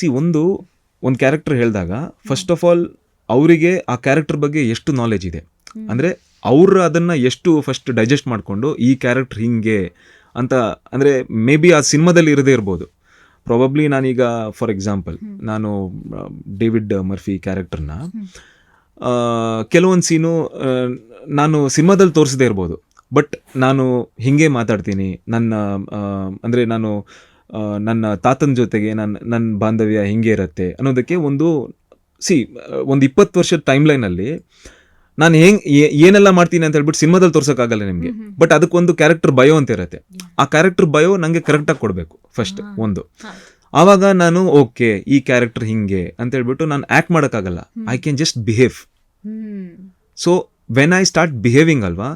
C ಒಂದು ಒಂದು character ಹೇಳಿದಾಗ ಫಸ್ಟ್ ಆಫ್ ಆಲ್ ಅವರಿಗೆ ಆ ಕ್ಯಾರೆಕ್ಟರ್ ಬಗ್ಗೆ ಎಷ್ಟು ನಾಲೆಜ್ ಇದೆ. ಅಂದರೆ ಅವರು ಅದನ್ನು ಎಷ್ಟು ಫಸ್ಟ್ ಡೈಜೆಸ್ಟ್ ಮಾಡಿಕೊಂಡು ಈ ಕ್ಯಾರೆಕ್ಟರ್ ಹಿಂಗೆ ಅಂತ, ಅಂದರೆ ಮೇ ಬಿ ಆ ಸಿನಿಮಾದಲ್ಲಿ ಇರದೇ ಇರ್ಬೋದು. ಪ್ರಾಬಬ್ಲಿ ನಾನೀಗ ಫಾರ್ ಎಕ್ಸಾಂಪಲ್ ನಾನು ಡೇವಿಡ್ ಮರ್ಫಿ ಕ್ಯಾರೆಕ್ಟರ್ನ ಕೆಲವೊಂದು ಸೀನು ನಾನು ಸಿನಿಮಾದಲ್ಲಿ ತೋರಿಸದೇ ಇರ್ಬೋದು. ಬಟ್ ನಾನು ಹಿಂಗೆ ಮಾತಾಡ್ತೀನಿ, ನನ್ನ ಅಂದರೆ ನಾನು ನನ್ನ ತಾತನ ಜೊತೆಗೆ ನನ್ನ ನನ್ನ ಬಾಂಧವ್ಯ ಹಿಂಗೆ ಇರುತ್ತೆ ಅನ್ನೋದಕ್ಕೆ ಒಂದು ಸಿ ಒಂದು ಇಪ್ಪತ್ತು ವರ್ಷದ ಟೈಮ್ ಲೈನಲ್ಲಿ ನಾನು ಹೆಂಗ್ ಏನೆಲ್ಲ ಮಾಡ್ತೀನಿ ಅಂತ ಹೇಳ್ಬಿಟ್ಟು ಸಿನಿಮಾದಲ್ಲಿ ತೋರ್ಸೋಕ್ಕಾಗಲ್ಲ ನಿಮಗೆ. ಬಟ್ ಅದಕ್ಕೊಂದು ಕ್ಯಾರೆಕ್ಟರ್ ಬಯೋ ಅಂತ ಇರುತ್ತೆ. ಆ ಕ್ಯಾರೆಕ್ಟರ್ ಬಯೋ ನನಗೆ ಕರೆಕ್ಟಾಗಿ ಕೊಡಬೇಕು ಫಸ್ಟ್ ಒಂದು. ಆವಾಗ ನಾನು ಓಕೆ ಈ ಕ್ಯಾರೆಕ್ಟರ್ ಹಿಂಗೆ ಅಂತ ಹೇಳ್ಬಿಟ್ಟು ನಾನು ಆ್ಯಕ್ಟ್ ಮಾಡೋಕ್ಕಾಗಲ್ಲ. I can just behave so when I start behaving ಅಲ್ವಾ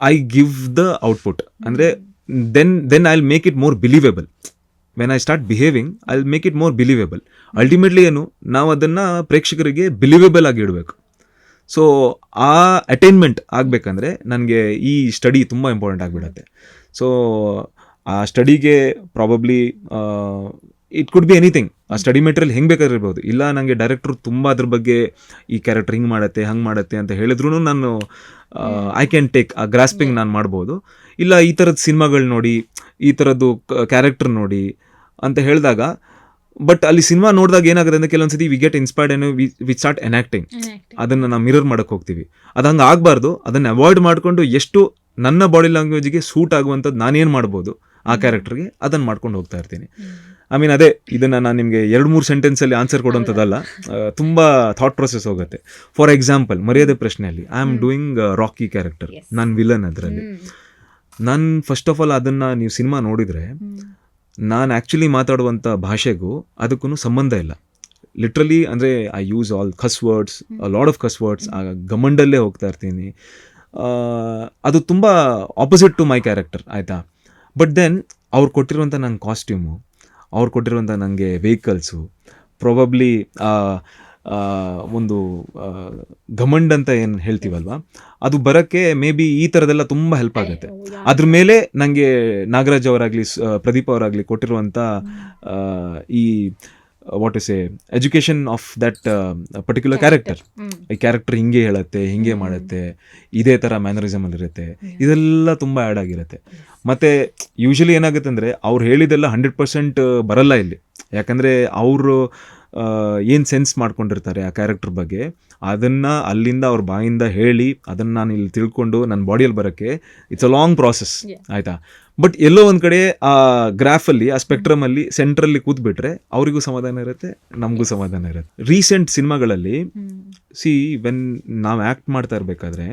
ಐ ಗಿವ್ ದ ಔಟ್ಪುಟ್ ಅಂದರೆ then then I'll make it more believable when I start behaving I make it more believable ultimately ಏನು? ನಾವು ಅದನ್ನು ಪ್ರೇಕ್ಷಕರಿಗೆ believable ಆಗಿ ಇಡಬೇಕು. So ಆ attainment ಆಗಬೇಕಂದ್ರೆ ನನಗೆ ಈ ಸ್ಟಡಿ ತುಂಬ ಇಂಪಾರ್ಟೆಂಟ್ ಆಗಿಬಿಡತ್ತೆ. ಸೊ ಆ ಸ್ಟಡಿಗೆ probably it could be anything ಆ ಸ್ಟಡಿ ಮೆಟೀರಿಯಲ್ ಹೆಂಗೆ ಬೇಕಾದ್ರೆ ಇರ್ಬೋದು ಇಲ್ಲ ನನಗೆ ಡೈರೆಕ್ಟ್ರು ತುಂಬ ಅದ್ರ ಬಗ್ಗೆ ಈ ಕ್ಯಾರೆಕ್ಟರ್ ಹಿಂಗೆ ಮಾಡುತ್ತೆ ಹಂಗೆ ಮಾಡುತ್ತೆ ಅಂತ ಹೇಳಿದ್ರು ನಾನು I can take a grasping ನಾನು ಮಾಡ್ಬೋದು. ಇಲ್ಲ ಈ ಥರದ ಸಿನಿಮಾಗಳು ನೋಡಿ ಈ ಥರದ್ದು ಕ್ಯಾರೆಕ್ಟರ್ ನೋಡಿ ಅಂತ ಹೇಳಿದಾಗ ಬಟ್ ಅಲ್ಲಿ ಸಿನಿಮಾ ನೋಡಿದಾಗ ಏನಾಗುತ್ತೆ ಅಂದರೆ ಕೆಲವೊಂದ್ಸತಿ ವಿ ಗೆಟ್ ಇನ್ಸ್ಪೈರ್ಡ್ ಏನು ವಿ ಸ್ಟಾರ್ಟ್ ಎನಾಕ್ಟಿಂಗ್ ಅದನ್ನು ನಾವು ಮಿರರ್ ಮಾಡೋಕೆ ಹೋಗ್ತೀವಿ. ಅದು ಹಂಗೆ ಆಗಬಾರ್ದು. ಅದನ್ನು ಅವಾಯ್ಡ್ ಮಾಡಿಕೊಂಡು ಎಷ್ಟು ನನ್ನ ಬಾಡಿ ಲ್ಯಾಂಗ್ವೇಜ್ಗೆ ಸೂಟ್ ಆಗುವಂಥದ್ದು ನಾನೇನು ಮಾಡ್ಬೋದು ಆ ಕ್ಯಾರೆಕ್ಟರ್ಗೆ ಅದನ್ನು ಮಾಡ್ಕೊಂಡು ಹೋಗ್ತಾ ಇರ್ತೀನಿ. ಐ ಮೀನ್ ಅದೇ ಇದನ್ನು ನಾನು ನಿಮಗೆ ಎರಡು ಮೂರು ಸೆಂಟೆನ್ಸಲ್ಲಿ ಆನ್ಸರ್ ಕೊಡೋಂಥದ್ದಲ್ಲ. ತುಂಬ ಥಾಟ್ ಪ್ರೊಸೆಸ್ ಹೋಗುತ್ತೆ. ಫಾರ್ ಎಕ್ಸಾಂಪಲ್ ಮರ್ಯಾದೆ ಪ್ರಶ್ನೆಯಲ್ಲಿ I am doing Rocky character ನನ್ನ ನಾನು ವಿಲನ್ ಅದರಲ್ಲಿ. ನಾನು ಫಸ್ಟ್ ಆಫ್ ಆಲ್ ಅದನ್ನು ನೀವು ಸಿನಿಮಾ ನೋಡಿದರೆ ನಾನು ಆ್ಯಕ್ಚುಲಿ ಮಾತಾಡುವಂಥ ಭಾಷೆಗೂ ಅದಕ್ಕೂ ಸಂಬಂಧ ಇಲ್ಲ. ಲಿಟ್ರಲಿ ಅಂದರೆ I use all cuss words lot of cuss words ಆ ಗಮಂಡಲ್ಲೇ ಹೋಗ್ತಾ ಇರ್ತೀನಿ. ಅದು ತುಂಬ ಆಪೋಸಿಟ್ ಟು ಮೈ ಕ್ಯಾರೆಕ್ಟರ್ ಆಯಿತಾ? ಬಟ್ ದೆನ್ ಅವ್ರು ಕೊಟ್ಟಿರುವಂಥ ನನ್ನ ಕಾಸ್ಟ್ಯೂಮು ಅವ್ರು ಕೊಟ್ಟಿರುವಂಥ ನನಗೆ ವೆಹಿಕಲ್ಸು ಪ್ರೊಬಬ್ಲಿ ಒಂದು ಘಮಂಡ್ ಅಂತ ಏನು ಹೇಳ್ತೀವಲ್ವ? ಅದು ಬರೋಕ್ಕೆ ಮೇ ಬಿ ಈ ಥರದೆಲ್ಲ ತುಂಬ ಹೆಲ್ಪ್ ಆಗುತ್ತೆ. ಅದ್ರ ಮೇಲೆ ನನಗೆ ನಾಗರಾಜ್ ಅವರಾಗಲಿ ಪ್ರದೀಪ್ ಅವರಾಗಲಿ ಕೊಟ್ಟಿರುವಂಥ ಈ what is a education of that particular character ಈ ಕ್ಯಾರೆಕ್ಟರ್ ಹಿಂಗೆ ಹೇಳುತ್ತೆ ಹಿಂಗೆ ಮಾಡುತ್ತೆ ಇದೇ ಥರ ಮ್ಯಾನರಿಸಮ್ ಇರುತ್ತೆ. ಇದೆಲ್ಲ ತುಂಬ ಆ್ಯಡ್ ಆಗಿರುತ್ತೆ. ಮತ್ತು ಯೂಶಲಿ ಏನಾಗುತ್ತೆ ಅಂದರೆ ಅವ್ರು ಹೇಳಿದೆಲ್ಲ ಹಂಡ್ರೆಡ್ ಪರ್ಸೆಂಟ್ ಬರಲ್ಲ ಇಲ್ಲಿ. ಯಾಕಂದರೆ ಅವರು ಏನು ಸೆನ್ಸ್ ಮಾಡ್ಕೊಂಡಿರ್ತಾರೆ ಆ ಕ್ಯಾರೆಕ್ಟರ್ ಬಗ್ಗೆ ಅದನ್ನು ಅಲ್ಲಿಂದ ಅವ್ರ ಬಾಯಿಂದ ಹೇಳಿ ಅದನ್ನು ನಾನು ಇಲ್ಲಿ ತಿಳ್ಕೊಂಡು ನನ್ನ ಬಾಡಿಯಲ್ಲಿ ಬರೋಕ್ಕೆ ಇಟ್ಸ್ ಅ ಲಾಂಗ್ ಪ್ರಾಸೆಸ್ ಆಯಿತಾ? ಬಟ್ ಎಲ್ಲೋ ಒಂದು ಕಡೆ ಆ ಗ್ರಾಫಲ್ಲಿ ಆ ಸ್ಪೆಕ್ಟ್ರಮಲ್ಲಿ ಸೆಂಟ್ರಲ್ಲಿ ಕೂತ್ಬಿಟ್ರೆ ಅವರಿಗೂ ಸಮಾಧಾನ ಇರುತ್ತೆ ನಮಗೂ ಸಮಾಧಾನ ಇರುತ್ತೆ. ರೀಸೆಂಟ್ ಸಿನಿಮಾಗಳಲ್ಲಿ ಸಿ ವೆನ್ ನಾವು ಆ್ಯಕ್ಟ್ ಮಾಡ್ತಾ ಇರಬೇಕಾದ್ರೆ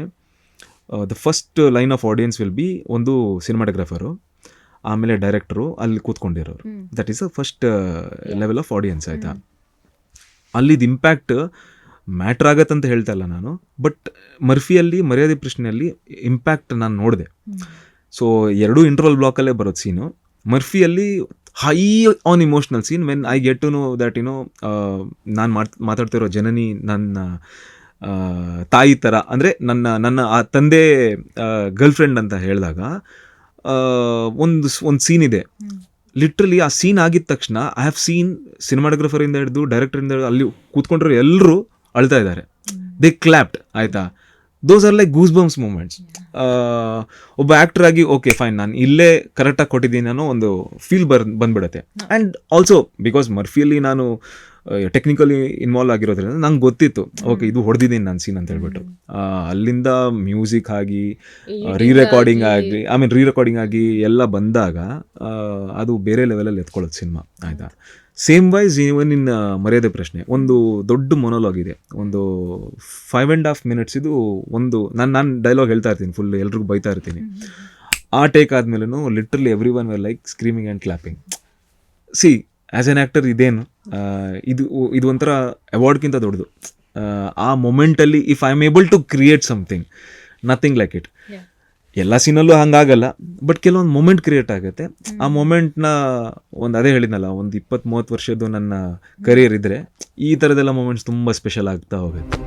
the first line of audience will be ಒಂದು ಸಿನಿಮಾಟೋಗ್ರಾಫರು ಆಮೇಲೆ ಡೈರೆಕ್ಟರು ಅಲ್ಲಿ ಕೂತ್ಕೊಂಡಿರೋರು. That is a first level of audience ಆಯಿತಾ? ಅಲ್ಲಿದ್ದು ಇಂಪ್ಯಾಕ್ಟ್ ಮ್ಯಾಟ್ರ್ ಆಗತ್ತಂತ ಹೇಳ್ತಾ ಇಲ್ಲ ನಾನು ಬಟ್ ಮರ್ಫಿಯಲ್ಲಿ ಮರ್ಯಾದೆ ಪ್ರಶ್ನೆಯಲ್ಲಿ ಇಂಪ್ಯಾಕ್ಟ್ ನಾನು ನೋಡಿದೆ. ಸೊ ಎರಡೂ ಇಂಟರ್ವಲ್ ಬ್ಲಾಕಲ್ಲೇ ಬರೋದು scene ಮರ್ಫಿಯಲ್ಲಿ high on emotional scene when I get to know that you know ನಾನು ಮಾತು ಮಾತಾಡ್ತಿರೋ ಜನನಿ ನನ್ನ ತಾಯಿ ಥರ ಅಂದರೆ ನನ್ನ ನನ್ನ ಆ ತಂದೆ ಗರ್ಲ್ ಫ್ರೆಂಡ್ ಅಂತ ಹೇಳಿದಾಗ ಒಂದು ಒಂದು ಸೀನ್ ಇದೆ. ಲಿಟ್ರಲಿ ಆ ಸೀನ್ ಆಗಿದ ತಕ್ಷಣ ಐ ಹ್ಯಾವ್ ಸೀನ್ ಸಿನಿಮಾಟೋಗ್ರಫರಿಂದ ಹಿಡಿದು ಡೈರೆಕ್ಟರಿಂದ ಹಿಡಿದು ಅಲ್ಲಿ ಕೂತ್ಕೊಂಡಿರೋ ಎಲ್ಲರೂ ಅಳ್ತಾ ಇದ್ದಾರೆ. ದೇ ಕ್ಲಾಪ್ಡ್ ಆಯ್ತಾ? Those are like goose bumps moments ಒಬ್ಬ ಆ್ಯಕ್ಟರ್ ಆಗಿ ಓಕೆ ಫೈನ್ ನಾನು ಇಲ್ಲೇ ಕರೆಕ್ಟಾಗಿ ಕೊಟ್ಟಿದ್ದೀನಿ ಅನ್ನೋ ಒಂದು ಫೀಲ್ ಬರ್ ಬಂದ್ಬಿಡುತ್ತೆ. ಆ್ಯಂಡ್ ಆಲ್ಸೋ ಬಿಕಾಸ್ ಮರ್ಫಿಯಲ್ಲಿ ನಾನು ಟೆಕ್ನಿಕಲಿ ಇನ್ವಾಲ್ವ್ ಆಗಿರೋದ್ರಿಂದ ನಂಗೆ ಗೊತ್ತಿತ್ತು. ಓಕೆ ಇದು ಹೊಡೆದಿದ್ದೀನಿ ನಾನು ಸೀನ್ ಅಂತ ಹೇಳ್ಬಿಟ್ಟು. ಅಲ್ಲಿಂದ ಮ್ಯೂಸಿಕ್ ಆಗಿ ರೀ ರೆಕಾರ್ಡಿಂಗ್ ಆಗಲಿ ಐ ಮೀನ್ ರೀ ರೆಕಾರ್ಡಿಂಗ್ ಆಗಿ ಎಲ್ಲ ಬಂದಾಗ ಅದು ಬೇರೆ ಲೆವೆಲಲ್ಲಿ ಎತ್ಕೊಳ್ಳೋದು ಸಿನಿಮಾ ಆಯಿತಾ? ಸೇಮ್ ವೈಸ್ ಇವನ್ ಇನ್ ಮರ್ಯಾದೆ ಪ್ರಶ್ನೆ. ಒಂದು ದೊಡ್ಡ ಮೊನೋಲಾಗ್ ಇದೆ. ಒಂದು ಫೈವ್ ಆ್ಯಂಡ್ ಹಾಫ್ ಮಿನಿಟ್ಸ್ ಇದು ಒಂದು ನಾನು ನಾನು ಡೈಲಾಗ್ ಹೇಳ್ತಾ ಇರ್ತೀನಿ ಫುಲ್ ಎಲ್ರಿಗೂ ಬೈತಾ ಇರ್ತೀನಿ. ಆ take ಆದ್ಮೇಲೂ literally every one well like screaming and clapping see as an actor ಇದೇನು ಇದು ಇದು ಒಂಥರ ಅವಾರ್ಡ್ಗಿಂತ ದೊಡ್ಡದು. ಆ ಮೊಮೆಂಟಲ್ಲಿ if I am able to create something nothing like it ಎಲ್ಲ ಸೀನಲ್ಲೂ ಹಂಗಾಗಲ್ಲ ಬಟ್ ಕೆಲವೊಂದು ಮೊಮೆಂಟ್ ಕ್ರಿಯೇಟ್ ಆಗುತ್ತೆ. ಆ ಮೊಮೆಂಟ್ನ ಒಂದು ಅದೇ ಹೇಳಿದ್ನಲ್ಲ ಒಂದು ಇಪ್ಪತ್ತು ಮೂವತ್ತು ವರ್ಷದ್ದು ನನ್ನ ಕರಿಯರ್ ಇದ್ದರೆ ಈ ಥರದೆಲ್ಲ ಮೊಮೆಂಟ್ಸ್ ತುಂಬ ಸ್ಪೆಷಲ್ ಆಗ್ತಾ ಹೋಗುತ್ತೆ.